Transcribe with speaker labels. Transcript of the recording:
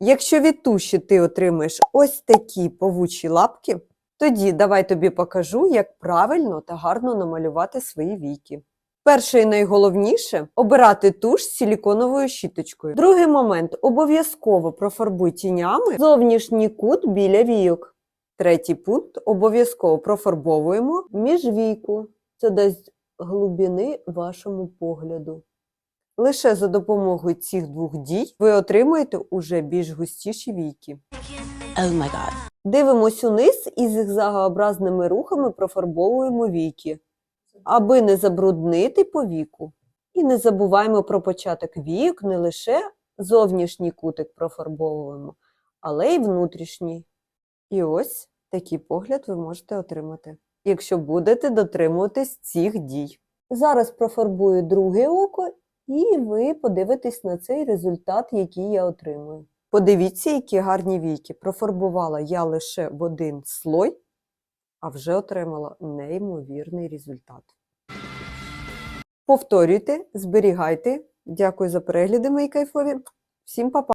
Speaker 1: Якщо від туші ти отримаєш ось такі павучі лапки, тоді давай тобі покажу, як правильно та гарно намалювати свої війки. Перше і найголовніше обирати туш з силіконовою щіточкою. Другий момент обов'язково профарбуй тінями зовнішній кут біля війок. Третій пункт обов'язково профарбовуємо міжвійку. Це дасть глибини вашому погляду. Лише за допомогою цих двох дій ви отримаєте уже більш густіші війки.
Speaker 2: Oh my god.
Speaker 1: Дивимось униз і зигзагообразними рухами профарбовуємо віки, аби не забруднити повіку. І не забуваємо про початок війок, не лише зовнішній кутик профарбовуємо, але й внутрішній. І ось такий погляд ви можете отримати, якщо будете дотримуватись цих дій. Зараз профарбую друге око, і ви подивитесь на цей результат, який я отримую. Подивіться, які гарні віки. Профарбувала я лише в один слой, а вже отримала неймовірний результат. Повторюйте, зберігайте. Дякую за перегляди, мої кайфові. Всім па-па!